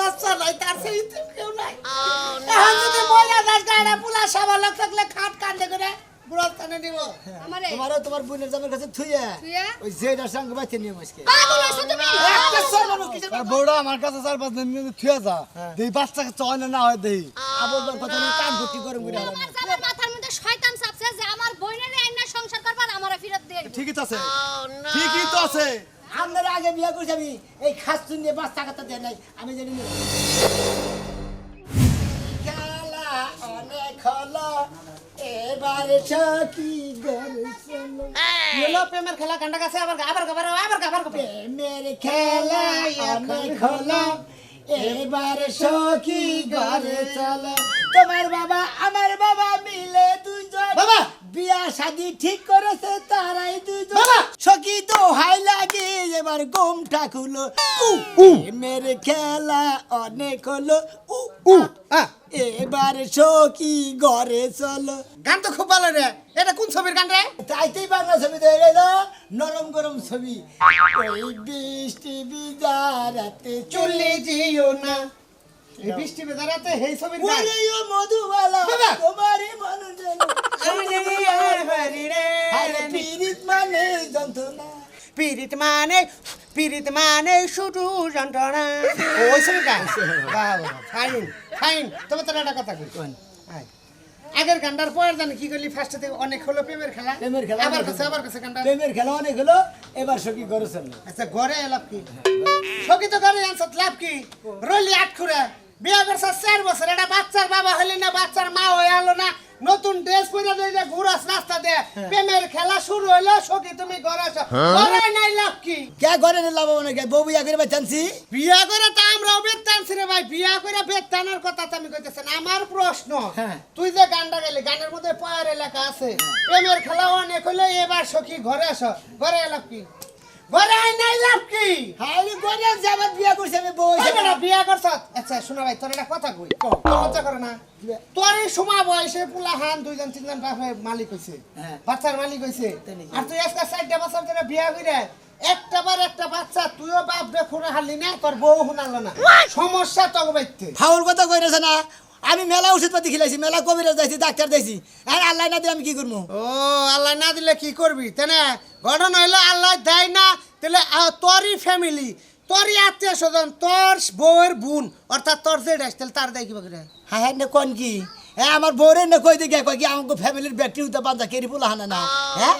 বাচ্চা নাই তার সেই ইতিম কেউ নাই। এখন যদি মহিলা দাস গাড়া পুলা সবার লোক থাকলে খাট কান্দে করে বুড়াস্থানে নিব। তোমারও তোমার বোনের জামের কাছে থুইয়া থুইয়া? ওই জেডার সঙ্গে বাইতে নিয়ে আজকে পাগল তুমি একটা সর মানুষ কিসের আর বউটা আমার কাছে চার পাঁচ দিন কিন্তু থুয়ে যা। দেই বাচ্চাকে চয় না না হয় দেই। আবার তোর কথা নিয়ে কান ভর্তি গরম করে। আলাম তোমার জামার মাথার মধ্যে শয়তান চাপছে যে আমার বইনের আইনা সংসার করবার আমারে ফিরত দিয়ে ঠিকই তো আছে। ঠিকই তো আছে। আপনারা আগে বিয়ে করছি আমি এই খাস নিয়ে বাচ্চা কাটা দেয় নাই আমি জানি না। খেলা অনেক হলো এবারে সখী গেল প্রেমের খেলা কান্ডা কাছে আবার আবার আবার আবার আবার প্রেমের খেলা অনেক হলো এবারে সখী ঘরে চলো। তোমার বাবা আমার বাবা মিলে দুজন বাবা! বিয়া শাদি ঠিক করেছে তারাই দুজন! সখী তো হাই লাগে এবার গোমটা খুলো। প্রেমের খেলা অনেক হলো। উ উ এবার সখী ঘরে চলো। গান তো খুব ভালো রে। এটা কোন ছবির গান রে? তাইতেই বাংলা ছবি তৈরি হলো নরম গরম ছবি। ওই বৃষ্টি বিজারাতে চলে যেও না। এই বৃষ্টি বেদারাতে ছবির গান ওরে ও মধুবালা বাবা! তোমারই মন যেন আরে পীড়িত মানে যন্ত্রণা। পিরিত মানে পিরিত মানে শুধু যন্ত্রণা। ওই ছবির গান ফাইন ফাইন। তবে তোর একটা কথা কই। আয়। আগের গানটার পরের জানি কি করলি? ফার্স্ট থেকে অনেক হলো প্রেমের খেলা। প্রেমের খেলা আবার কাছে আবার কাছে গানটা। প্রেমের খেলা অনেক হলো এবার সখী ঘরে চলো আচ্ছা ঘরে এলাম কি? সকি তো ঘরে আনছত লাভ কি? রইলি আট খুঁড়ে বিয়া করছে চার বছর। এটা বাচ্চার বাবা হইলি না বাচ্চার মা হয়ে আলো না। নতুন ড্রেস পরে দিয়ে যে ঘুরাস রাস্তা দে প্রেমের খেলা শুরু হইল সকি তুমি ঘরে আসো। ঘরে নাই লাভ কি? কে ঘরে নিলাম অনেক বউ বিয়া করে বাঁচানছি বিয়া করে তো আমরাও বেতানছি রে ভাই। বিয়া করে বেতানোর কথা তো আমি কইতেছেন আমার প্রশ্ন হ্যাঁ। তুই যে গানটা গেলি গানের মধ্যে পয়ার এলাকা আছে। প্রেমের খেলা অনেক হইল এবার সখী ঘরে আসো। ঘরে এলাম কি? ঘরে আই নাই লাভ কি? হাইরে ঘরে যাবার বিয়া করছি আমি বউ ওই বিয়া করছ? আচ্ছা শোনা ভাই তোর একটা কথা কই। লজ্জা করে না? তোর এই সময় বয়সে পুলা হান দুইজন তিনজন বাপে মালিক হইছে। হ্যাঁ। বাচ্চার মালিক হইছে। তাই নাকি? আর তুই আজকে চারটা বছর ধরে বিয়া কইরে একটা বার একটা বাচ্চা তুইও বাপ হারলি না তোর বউ শুনালো না। সমস্যা তো বাইতে ফাউল কথা কই না না। আমি মেলা ওষুধ পাতি খিলাইছি মেলা কবিরাজ যাইছি ডাক্তার যাইছি আর আল্লাহ না দিয়ে আমি কি করব? ও আল্লাহ না দিলে কি করবি? তেনে ঘটনা হইল আল্লাহ দেয় না তাহলে তোরই ফ্যামিলি তোরই আত্মীয় স্বজন তোর বউয়ের বোন অর্থাৎ তোর যে ডাস তাহলে তার দেয় কিবা করে হ্যাঁ হ্যাঁ নে কোন কি? হ্যাঁ আমার বউরে না কই দিকে কই কি আমাকে ফ্যামিলির ব্যাটারি উঠে বান্ধা কেরি বলা হানা না? হ্যাঁ?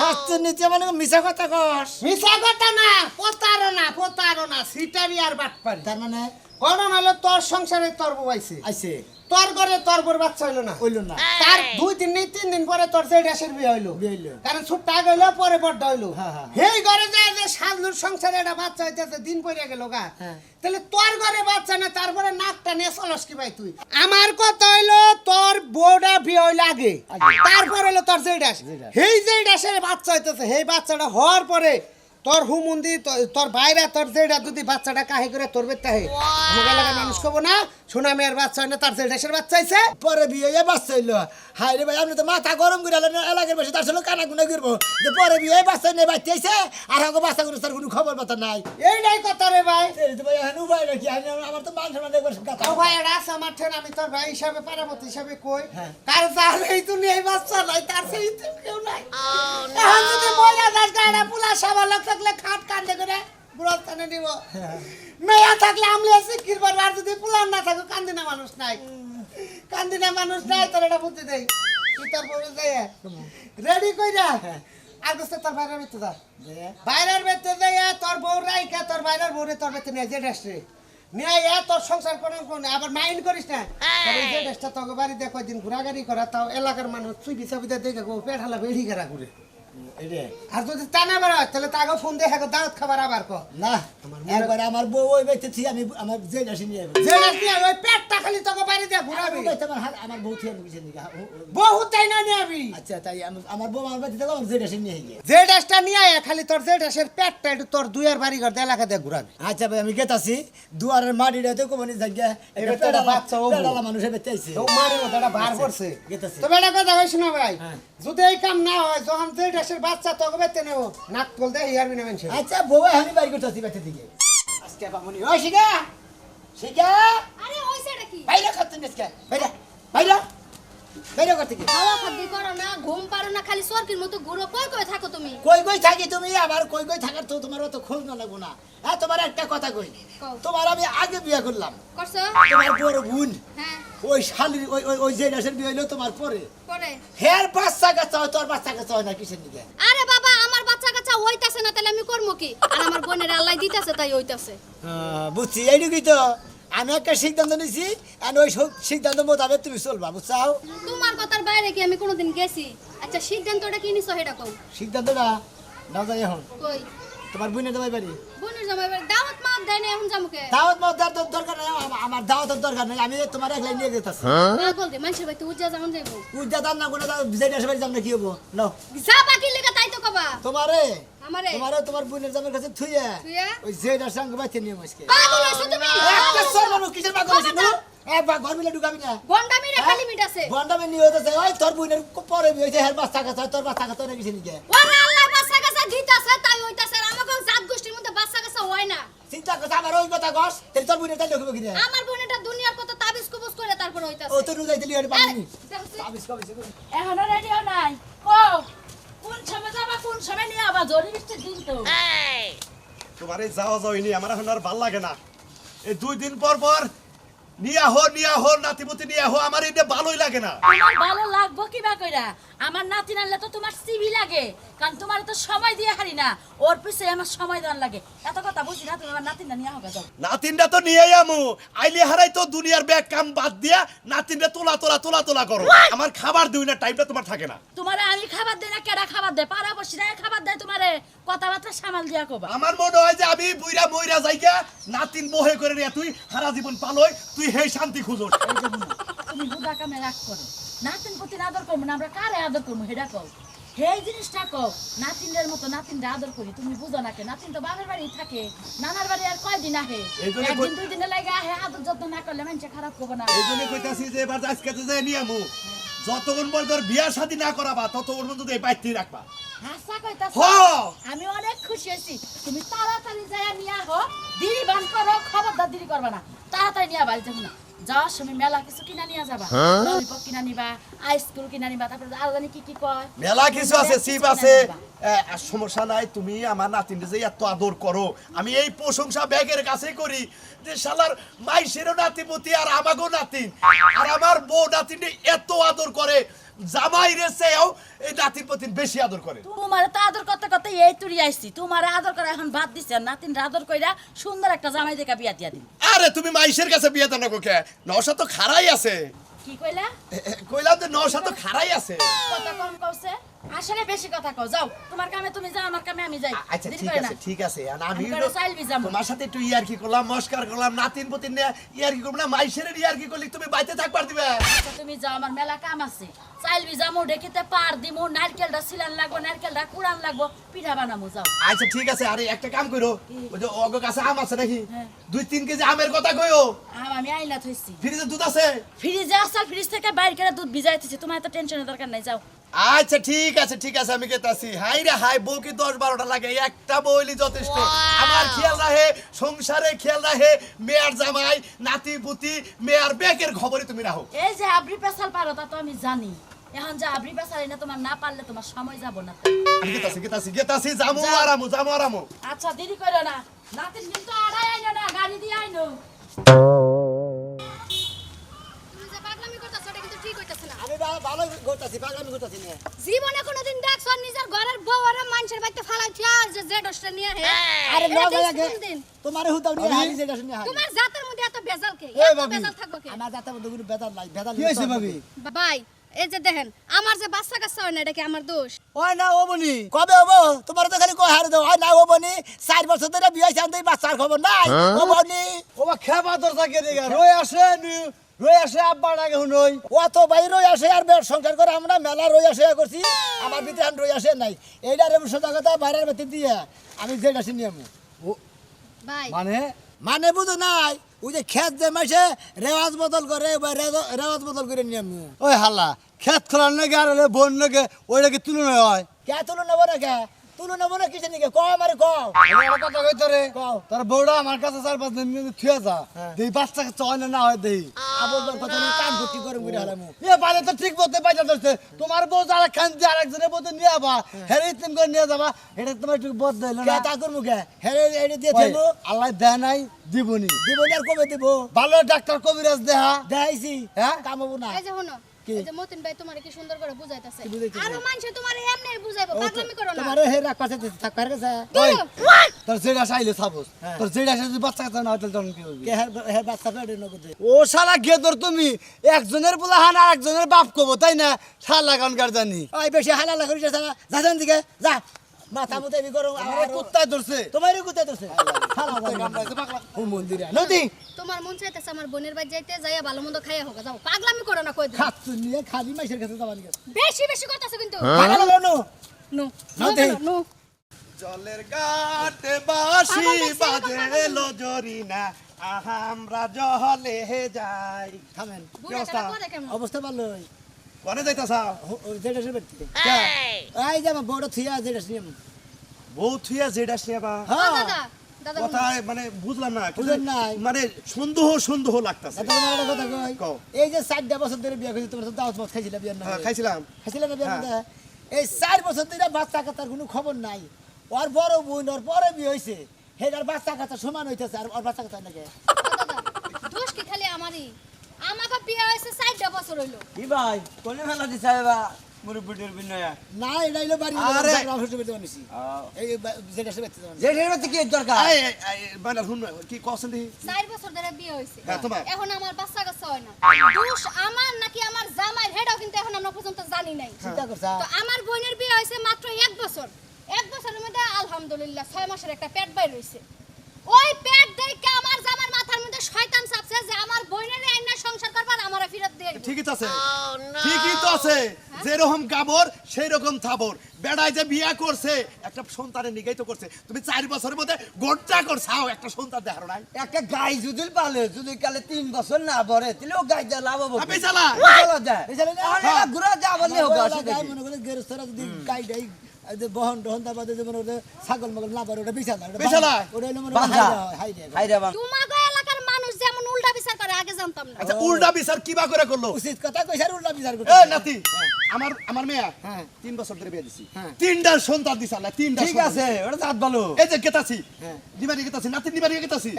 হাসতে নিচে মানে মিছা কথা কস। মিশা কথা না প্রতারণা প্রতারণা সিটারি আর বাটপারি। তার মানে হলো তোর সংসারে তোর বউ আইছে আইছে তোর ঘরে তোর বউর বাচ্চা হইল না হইল না তার দুই দিন নেই তিন দিন পরে তোর যে ড্যাশের বিয়ে হইল বিয়ে হইল। কারণ ছুট্টা আগে হইল পরে হইল হ্যাঁ, হ্যাঁ। সেই ঘরে যায় যে সংসারে একটা বাচ্চা হইতেছে দিন গেল গা হ্যাঁ। তাহলে তোর ঘরে বাচ্চা না তারপরে নাকটা নিয়ে চলস কি ভাই তুই আমার কথা হইল তোর বউটা বিয়ে হইল আগে। তারপর হইল তোর যে ড্যাশ। সেই যে ড্যাশের বাচ্চা হইতেছে সেই বাচ্চাটা হওয়ার পরে তোর হুমুন্দি তো- তোর বাইরে তোর যেটা যদি বাচ্চাটা কাহি করে তোর বেতে হে। আমাকে এলাকায় মানুষ কব না সোনা মেয়ের বাচ্চা না তার যে ড্যাশের বাচ্চা হইছে। পরে বিয়ে হয়ে বাচ্চা হইল। হাই রে ভাই আপনি তো মাথা গরম করে আলেন এলাকার বসে তার সঙ্গে কানা গুনা করব। যে পরে বিয়ে বাচ্চা নিয়ে বাচ্চা আইছে আর আমাকে বাচ্চা করে তার কোনো খবর বার্তা নাই। এইটাই কথা রে ভাই। এই তো ভাই এখন উপায় নাকি আমি- আমার তো মান সম্মান একবার কথা। ও ভাই এটা আছে আমার ঠেন আমি তোর ভাই হিসাবে পারামতি হিসাবে কই। কার যার এই তুমি এই বাচ্চা নাই তার সেই তো কেউ নাই। এখন যদি মহিলা দাস গাড়া পুলা সবার লোক থাকলে খাট কান্দে করে বুড়ো স্থানে নিব মেয়া থাকলে আমলে আছে কিরবার আর যদি পুলার না থাকে কান্দিনা মানুষ নাই। কান্দিনা মানুষ নাই তোর এটা বুদ্ধি দেই তুই তোর বউ যাই রেডি কইরা? আর গোস্তে তোর বাইরের ভিতরে যা। বাইরের ভিতরে যাই তোর বউ রাইকা তোর বাইরের বউরে তোর ভিতরে নিয়ে যে ড্রেসে নিয়ে এ তোর সংসার করে কোন আবার মাইন্ড করিস না। এই। যে তোকে বাড়ি দেখো দিন ঘোরাঘুরি করা তাও এলাকার মানুষ তুই বিছা বিদা দেখে গো পেট হালা বেড়ি করা ঘুরে। আর যদি তা না বেরোয় তাহলে তাকে ফোন দেখে গো দাওয়াত খাবার আবার কো। না একবার আমার বউ ওই বেঁচেছি আমি আমার জেল আসি নিয়ে যে ওই পেটটা খালি তোকে বাড়ি দিয়ে ঘুরাবি। আমার বউ থেকে বুঝে নিয়ে বহুত তাই না নিয়ে আবি? আচ্ছা তাই আমার- বউ আমার বাড়িতে আমার যে আসি নিয়ে গিয়ে। যে ড্রেসটা নিয়ে আয় খালি তোর যে ড্রেসের পেটটা একটু তোর দুইয়ের বাড়ি ঘর দিয়ে এলাকা দিয়ে ঘুরাবি। আচ্ছা ভাই আমি গেতাছি। দুয়ারের মাটিটা তো কোমনি জায়গা। এটা বাচ্চা ও বউ। পেড়ালা মানুষের বেঁচে আইছে। তো মারি মতো এটা বার করছে গেতাছি। তবে এটা কথা হয়েছে না ভাই হ্যাঁ। যদি এই কাম না হয় যখন যে ড্রেসের বাচ্চা তোকে বেতে নেব নাক তুল দে ইয়ার বিনা মানুষের। আচ্ছা বউ আমি বাড়ি করতেছি বেঁচে দিকে। আজকে বামনি। ওই শিখা! শিখা! বাইরে করতে নিসকে বাইরে বাইরে বাইরে করতে কি খাওয়া খাদ্য করো না ঘুম পারো না খালি সরকির মতো ঘুরো। কই কই থাকো তুমি? কই কই থাকি তুমি? আবার কই কই থাকার তো তোমার অত খোঁজ না লাগবো না। হ্যাঁ তোমার একটা কথা কই তোমার আমি আগে বিয়ে করলাম। করছ? তোমার বড় বোন। হ্যাঁ। ওই শালির ওই ওই ওই যে বিয়ে হইল তোমার পরে। পরে? হের বাচ্চা কাচ্চা হয় তোর বাচ্চা কাচ্চা হয় না কিসের দিকে? আরে বাবা আমার বাচ্চা কাচ্চা হইতাছে না তাহলে আমি করব কি? আর আমার বোনের আল্লাহ দিতেছে তাই হইতাছে। বুঝছি এইটুকুই তো। আমি একটা সিদ্ধান্ত নিছি আর ওই সিদ্ধান্ত মোতাবেক তুমি চলবা বুঝছাও? তোমার কথার বাইরে কি আমি কোনোদিন গেছি? আচ্ছা সিদ্ধান্তটা কি নিছো সেটা কও। সিদ্ধান্তটা না যাই এখন। কই? তোমার বোনের তোমার বাড়ি? বোনের জামাই বাড়ি। দাওয়াত মাপ দেয় না এখন জামুকে দাওয়াত মত দেওয়ার তো দরকার নেই আমার- দাওয়াতের দরকার নেই আমি তোমার একলাই নিয়ে যেতেছি। পাগল দে মানুষের বাড়িতে উজ্জা যাওন যাইবো। উজ্জা দাম না কোনো যে দেশের বাড়ি যাম না কি হব? নাও। যা বাকি লেগে তাই তো কবা। তোমারে? আমারে? তোমারে তোমার বোনের জামের কাছে থুইয়া থুইয়া? ওই দেশের সঙ্গে বাইতে নিয়ে মুশকে পাগল হইছো তুমি? একটা কিসের পাগল হইছে নু এ বা ঘর মিলে ঢুকাবি না। গন্ডামি রে খালি মিট আছে। বন্ডামে নিয়ে হতেছে ওই তোর বোনের পরে হয়েছে হের বাচ্চা কাছে তোর বাচ্চা কাছে না কিছু নিকে ওরে আল্লাহ বাচ্চা কাচ্চা দিতাছে তাই হইতাছে। আর আমাকে জাত গোষ্ঠীর মধ্যে বাচ্চা কাচ্চা হয় না। চিন্তা করছে আমার ওই কথা কস তাহলে তোর বোনের তাই লক্ষ্য কিনে আমার বোনেটা দুনিয়ার কত তাবিজ কুবুজ করে তারপর ও তো নুজাই দিলি পানি দেখছি। আবিস কবিস এখনও রেডিও নাই। কও কোন সময় যাবা কোন সময় নিয়ে আবার জরি বৃষ্টির দিন তো। তোমার এই যাওয়া যাওয়নি আমার এখন আর ভালো লাগে না। এই দুই দিন পর পর নিয়ে আহো নিয়ে নাতিপুতি নিয়ে আহো আমার এটা ভালোই লাগে না। ভালো লাগবো কিবা কইরা। আমার নাতি নানলে তো তোমার সিবি লাগে কারণ তোমার তো সময় দিয়ে হারি না। ওর পিছে আমার সময় দেওয়ার লাগে। এত কথা বুঝি না তুমি আমার নাতি না নিয়ে যাও। নাতিনটা তো নিয়ে আমু। আইলে হারাই তো দুনিয়ার ব্যাগ কাম বাদ দিয়া নাতিনটা তোলা তোলা তোলা তোলা করো। আমার খাবার দিই না টাইমটা তোমার থাকে না। তোমারে আমি খাবার দেই না কেডা খাবার দেয়? পাড়া বসিরা খাবার দেয় তোমারে। কথাবার্তা সামাল দিয়া কবা। আমার মনে হয় যে আমি বুইরা মইরা যাইগা নাতিন বহে করে নিয়ে তুই সারা জীবন পালই তুই হে শান্তি খুঁজো এই তুমি বুদা কামে রাগ করো। নাতিন প্রতি আদর করব না আমরা কারে আদর করব? হেডা কও। সেই জিনিসটা কও নাতিনদের মতো নাতিনরা আদর করি তুমি বুঝো না কে? নাতিন তো বাবার বাড়ি থাকে নানার বাড়ি আর কয়দিন আহে একদিন দুই দিনে লাগে আহে আদর যত্ন না করলে মানুষে খারাপ করব না। এই জন্য কইতাছি যে এবার আজকে তো যাই নিয়ে আমু যতক্ষণ পর তোর বিয়া শাদী না করাবা ততক্ষণ পর্যন্ত এই বাইতেই রাখবা। হাসা কইতাছ আমি অনেক খুশি হয়েছি। তুমি তাড়াতাড়ি যাইয়া নিয়ে আহো দেরি বান করো খবরদার দেরি করবা না। তাড়াতাড়ি নিয়ে বাড়ি যাব না। যাওয়ার সময় মেলা কিছু কিনা নিয়ে যাবা। ললিপপ কিনা নিবা আইসক্রিম কিনা নিবা তারপরে আরও জানি কি কি কয়। মেলা কিছু আছে কিছু আছে। নিবা। এ, আর সমস্যা নাই তুমি আমার যে এত আদর করো আমি এই প্রশংসা ব্যাগের কাছেই করি যে শালার মাইসেরও নাতিপতি আর আমাকেও নাতিন। আর আমার বউ নাতিনে এত আদর করে জামাই রেসেও এই নাতির প্রতি বেশি আদর করে। তোমার তো আদর করতে করতে এই তুরি আইছি। তোমার আদর করে এখন ভাত দিছে নাতিন আদর কইরা সুন্দর একটা জামাই দেখা বিয়া দিয়া দিন আরে তুমি মাইসের কাছে বিয়ে দেন কে? নশা তো খারাই আছে। কি কইলা? কইলা তো নশা তো খারাই আছে। কত কম কওছে। আসলে বেশি কথা কও যাও। তোমার কামে তুমি যাও আমার কামে আমি যাই। আচ্ছা ঠিক। আছে ঠিক আছে। আর আমি। তোমার সাথে একটু ইয়ার কি করলাম মস্কার করলাম নাতিন পুতিন ইয়ার কি করব না মাইসের ইয়ার কি করলি তুমি বাইতে থাকবার দিবে। আচ্ছা তুমি যাও আমার মেলা কাম আছে। চাইল বিজামু ডেকিতে পার দিমু নারকেলটা সিলান লাগবো নারকেলটা কুড়ান লাগবো পিঠা বানামু যাও। আচ্ছা ঠিক আছে আরে একটা কাম করো। ওই যে অগ কাছে আম আছে নাকি? হ্যাঁ। দুই তিন কেজি আমের কথা কইও। আম আমি আইলা থইছি। ফ্রিজে দুধ আছে? ফ্রিজে আসাল ফ্রিজ থেকে বাইর করে দুধ ভিজাইতেছি। তোমার এত টেনশনের দরকার নাই যাও। আচ্ছা ঠিক আছে ঠিক আছে আমি কেতাছি হাই রে হাই বউ কি দশ বারোটা লাগে? একটা বইলি যথেষ্ট। আমার খেয়াল রাখে সংসারে খেয়াল রাখে মেয়ার জামাই নাতি পুতি মেয়ার বেকের খবরই তুমি রাখো এই যে আবরি পেশাল পারো তা তো আমি জানি। এখন যে আবরি পেশাল তোমার না পারলে তোমার সময় যাব না। আমি গেতাছি গেতাছি গেতাছি জামু। আরামু জামু আরামু। আচ্ছা দেরি করো না। নাতিন কিন্তু আড়াই আইনো না গাড়ি দিয়ে আইনো তুমি যে পাগলামি করতেছো এটা কিন্তু ঠিক হইতাছে না আমি বা- ভালো করতেছি পাগলামি করতেছি না জীবনে কোনোদিন দেখছ নিজের ঘরের বউ আর মানুষের বাড়িতে ফালাইছি আর যে যে নিয়ে হে আরে লাগে কোনদিন? তোমার হুতাও নিয়ে হারি যেটা শুনে হারি। তোমার জাতের মধ্যে এত বেজাল কে? এই এত ভাবি। বেজাল থাকব কে? আমার যাতে মধ্যে কোনো বেদাল নাই বেদাল কি হয়েছে ভাবি? ভাই এই যে দেখেন আমার যে বাচ্চা কাচ্চা হয় না এটা কি আমার দোষ? ওই না ও বনি কবে হব? তোমার তো খালি কয় হারে দাও। হয় না হব নি চার বছর ধরে বিয়ে হয়েছে আমি বাচ্চার খবর নাই। হব নি ও খেবা তোর থাকে দেখা রই আসে রই আসে আব্বা ডাকে শুনই ও তো ভাই রই আসে আর বের সংসার করে আমরা মেলা রই আসে করছি। আমার ভিতরে রই আসে নাই। এইটা রে সোজা কথা বাইরের ভিতর দিয়ে আমি যেটা শুনি আমি। মানে? মানে বুঝো নাই? ওই যে খেত যে মাসে রেওয়াজ বদল করে রেওয়াজ বদল করে নিয়ে আমি। ওই হাল্লা খেত খোলার নাকি আর হলে বোন নাকি ওইটাকে তুলনা হয়? কে তুলো নেব না কে? তুলো নেব না কিসে নিকে কম আরে কম আমি কথা কই তোরে কও। আমার কাছে চার পাঁচ দিন মিনিট থুয়ে যা। দেই বাচ্চাকে চয় না না হয় দেই। আবার কথা নিয়ে কান ভর্তি করে হলাম এ বাজে তো ঠিক মতো বাইজা ধরছে তোমার বউ যারা খান দিয়ে আরেকজনের বউ নিয়ে যাবা হেরে তিন করে নিয়ে যাবা এটা তোমার একটু বদ দিল না? তা করব কে? হ্যাঁ এটা দিয়ে দেবো আল্লাহ দেয় নাই দিবনি। দিব না আর কবে দিব। ভালো ডাক্তার কবিরাজ দেহা। দেখাইছি হ্যাঁ? কামাবো না। এই যে শোনো কি? এই মতিন ভাই তোমারে কি সুন্দর করে বুঝাইতাছে। আরও মানুষে তোমারে এমনি বুঝাইবো পাগলামি করো না। তোমার হে রাখ পাশে থাক পারে গেছে ওই তোর যেটা চাইলে সাপোজ। তোর যেটা যদি বাচ্চা কাচ্চা না তখন কি করবি কে বাচ্চা পেটে ও শালা গেদর তুমি একজনের বলা হান আর একজনের বাপ কবো তাই না? শালা গানকার জানি। ওই বেশি হালা লাগা করিস যা দিকে যা। মাথা মুতে বি করো আমার কুত্তায় ধরছে। তোমারই কোথায় তোছে হালা ও মন্দিরে নদী। তোমার মন চাইতেছে আমার বোনের বাড়ি যাইতে যাইয়া ভালো মন্দ খাইয়া হোক যাও। পাগলামি করো না কই খাচ্ছ নিয়ে খালি মাইসের কাছে যাবানি গেছে বেশি বেশি করতেছো কিন্তু। পাগল নো। নো নাও নো জলের ঘাটে বাসি বাজে এরকম লজরি না আমরা জলে যাই। অবস্থা ভালো কোনে যাইতাছা? যেটা সে বড় থিয়া যেটা বউ যেটা হ্যাঁ। মানে বুঝলাম না বুঝলেন নাই। মানে সন্দেহ সন্দেহ লাগতাছে। এত বড় একটা কথা কই? এই যে চারটা বছর ধরে বিয়ে করেছি তোমার তো দাওয়াত মত খাইছিলা বিয়ের হ্যাঁ, খাইছিলাম। খাইছিলা না বিয়ের হ্যাঁ। মধ্যে এই চার বছর ধরে বাচ্চা কাচ্চার কোনো খবর নাই। ওর বড় বোন ওর পরে বিয়ে হয়েছে হেটার বাচ্চা কাচ্চা সমান হইতেছে আর ওর বাচ্চা কাচ্চা নাকি দোষ কি খালি আমারই? আমাকে বিয়ে হয়েছে চারটা বছর হইল। কি ভাই কোনে মেলা দিছে বা মুরব্বিটির বিনয়া? না এটা হইল বাড়ি আরে। এই যেটা সে কি দরকার? এই, শুন কি দেখি? চার বছর ধরে বিয়ে হয়েছে। হ্যাঁ, তোমার? এখন আমার বাচ্চা কাচ্চা হয় না। দোষ আমার নাকি আমার জামাই হেডাও কিন্তু এখন আমরা পর্যন্ত জানি নাই। চিন্তা করছা? তো আমার বোনের বিয়ে হয়েছে মাত্র এক বছর। এক বছরের মধ্যে আলহামদুলিল্লাহ ছয় মাসের একটা পেট বাইর হয়েছে। ওই পেট দেখে আমার জামার মাথার মধ্যে শয়তান চাপছে যে আমার বোনের আইনা সংসার করবার আমারে ফিরত দিয়ে দিবে। ঠিকই তো আছে। ঠিকই তো আছে। যেরকম গাবর সেই রকম থাবর বেড়ায় যে বিয়া করছে একটা সন্তানের নিগাই তো করছে। তুমি চার বছরের মধ্যে গোটা করছাও একটা সন্তান দেখার নাই। একটা গাই যদি পালে যদি কালে তিন বছর না ভরে তাহলে ও গাই যা লাভ হবে। আপনি চালা চলো যা বেচারা না? হ্যাঁ। ঘুরা যা বললে হোক কি? মনে করে গেরস্তরা যদি গাই বহন টহন তারপরে যে ছাগল মাগল না পারে ওটা ওটা বিছানা? ওটা হলো মনে হয়, হাইরা। হাইরা বান তোমাগো এলাকার মানুষ যেমন উল্টা বিচার করে আগে জানতাম না। আচ্ছা উল্টা বিচার কিবা করে করল? উচিত কথা কইছে উল্টা বিচার এ করতে নাতি আমার আমার মেয়া হ্যাঁ। তিন বছর ধরে বিয়ে দিছি। হ্যাঁ। তিনটা সন্তান দিছে আল্লাহ তিনটা ঠিক আছে ওটা জাত ভালো এই যে গেতাছি হ্যাঁ। নিবারি গেতাছি নাতিন নিবারি গেতাছি।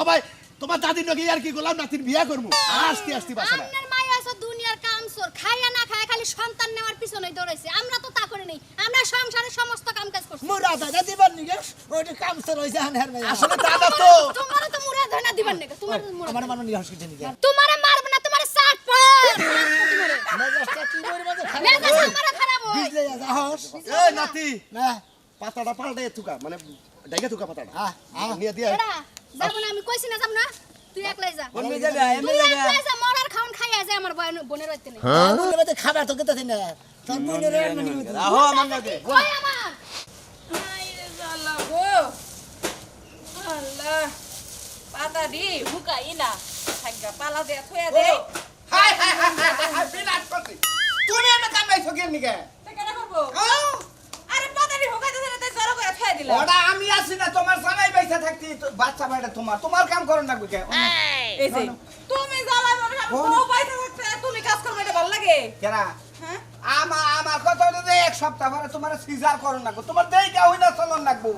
সবাই তোমার দাদির নগে আর কি করলাম নাতির বিয়া করব আসতে আসতে বাসা আপনার আছে দুনিয়ার কামসর খাইয়া না সন্তান নেওয়ার পিছনে দৌড়াইছে। আমরা তো তা করি নাই। আমরা সংসারের সমস্ত কাম কাজ করছি। মোরা দাদা দিবার নিগে ওইটা কাম সর হইছে হান হের মেয়া আসলে দাদা তো তোমার তো ধরে না দিবার নাকি? তোমার তো আমার মানুষ নিয়ে হসকিছে নিগে তোমার মারব না তোমার সাত পড় মেজাজটা কি বলব মেজাজ আমার খারাপ হয় বিজলে যা হস। এ নাতি। না। পাতাটা পাল্টে থুকা মানে ডাইগে থুকা পাতাটা। আহ নিয়ে দিয়ে। যাব না আমি কইছি না যাব না। তুই একলাই যা। এমনি যাবে তুই যাবে। খাওন খাইয়া যায় আমার বোন- বোনের বাড়িতে নেই। বললে বেতে খাবার তো কেতে না তোর বোনের আহো আমার কাছে কই আমার? পাতারি হুকাই না থাকা পালা দে থুয়া দে। হাই হাই হাই হাই হাই বিনাশ করছি তুমি এমনি কামাইছো কেন নিকে কেন করব? আরে পাতারি হুকাই দে তাই জড়ো করে থুয়া দিলা। ওটা আমি আছি না তোমার জামাই পয়সা থাকতি বাচ্চা ভাইটা তোমার। তোমার কাম করো না বুকে এই যে তুমি জ্বালাই মনে হয় বউ পাইতে থাকতে তুমি কাজ করবে এটা ভালো লাগে? কেরা? হ্যাঁ? আমার আমার কথা হলো যে এক সপ্তাহ পরে তোমার সিজার করো না তোমার দেই কা হইনা চলন লাগবো।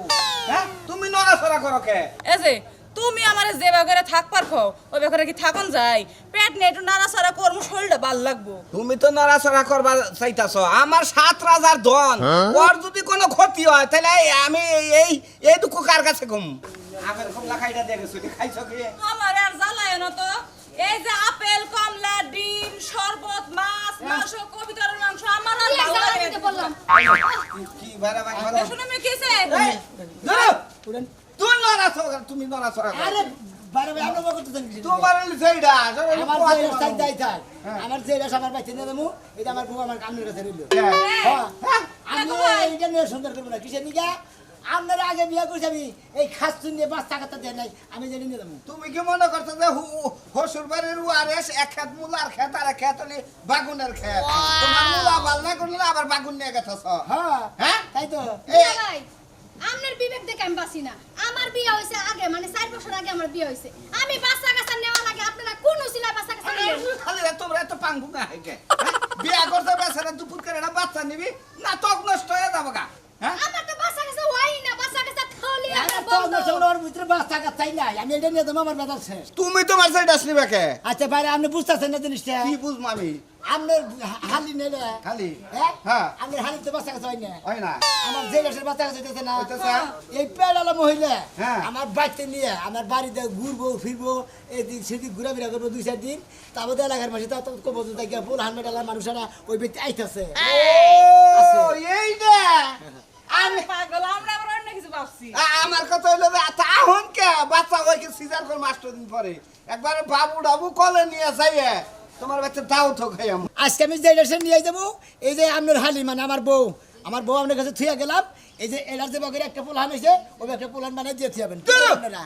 হ্যাঁ? তুমি নড়াচড়া করো কে? এই যে তুমি আমারে যে ব্যাপারে থাক পারখো ওই ব্যাপারে কি থাকুন যায়? পেট নিয়ে একটু নাড়াচাড়া করব শরীরটা ভালো লাগবো। তুমি তো নড়াচড়া করবার চাইতাছো আমার সাত রাজার ধন ওর যদি কোনো ক্ষতি হয় তাহলে আমি এই- এই এইটুকু কার কাছে ঘুম? আমের কমলা খাইটা দেখেছ খাইছো কি? আমার আর জ্বালায় না তো। এই যে আপেল কমলা ডিম শরবত মাছ মাংস কবিতার মাংস আমার আর ভালো লাগে না। বললাম। কি শুনে আমি কিছে তুই নড়াচড়া তুমি নড়াচড়া করো। আরে বারে বারে আমরা করতে জানি তোমার সেইটা আমার যে সাইড দাই থাক। আমার যে সবার পাইছে না দেবো এটা আমার বউ আমার কামের কাছে রইল। হ্যাঁ। আমি এইটা নিয়ে সুন্দর করব না কিসের নিগা? আপনারা আগে বিয়ে করছি আমি এই খাস নিয়ে বাচ্চা কাচ্চা দেয় নাই আমি জেনে নিয়ে তুমি কি মনে করছ যে হু- হসুর বাড়ির ওয়ারেস এক খেত মুলার খেত আর এক খেত হলে বাগুনের খেত? তোমার মুলা ভালো না করলে আবার বাগুন নিয়ে গেছস? হ্যাঁ হ্যাঁ? তাই তো। আপনার বিবেক দেখে আমি বাঁচি না। আমার বিয়ে হয়েছে আগে মানে চার বছর আগে আমার বিয়ে হয়েছে। আমি বাচ্চা কাচ্চা নেওয়া লাগে আপনারা কোন উচিলায় বাচ্চা কাচ্চা? খালি তোমরা এত পাঙ্গু না হেকে বিয়া করতে বেচারা দুপুর করে একটা বাচ্চা নিবি? না তক নষ্ট হয়ে যাব গা হ্যাঁ আমার তো বাচ্চা কাচ্চা হয় না বাচ্চা কাচ্চা থলি আরে আপনার তো বন্ধ আমরা ওর ভিতরে নাই আমি এটা নিয়ে যাব আমার শেষ। তুমি তোমার কে আচ্ছা বাইরে আপনি বুঝতেছেন না জিনিসটা? কি বুঝব আমি? আপনার হালি নেলে খালি? হ্যাঁ? হ্যাঁ। আপনার হালিতে বাচ্চা কাচ্চা হয় না। হয় না। আমার যে দেশের বাচ্চা কাচ্চা হইতেছে না। এই পেড়ালা মহিলা। আমার বাড়িতে নিয়ে আমার বাড়িতে ঘুরবো ফিরবো এদিক সেদিক ঘোরাফেরা করব দুই চার দিন। তারপর এলাকার মাসে তা কবো থেকে ফুল হানমেট এলাকার মানুষেরা ওই ব্যক্তি আইতেছে। ও আমি পাগল আমরা আমার কথা হইল যে আচ্ছা কে? বাচ্চা ওইকে সিজার করে মাস্টার দিন পরে? একবার বাবু ডাবু কলে নিয়ে যাইয়ে তোমার বাচ্চা দাও তো খাই আমি। আজকে আমি যে দেশে নিয়ে যাব এই যে আপনার হালি মানে আমার বউ আমার বউ আপনার কাছে থুয়ে গেলাম এই যে এলার্জি যে বগের একটা পোলান হয়েছে ওই একটা পোলান মানে দিয়ে থুয়াবেন আপনারা?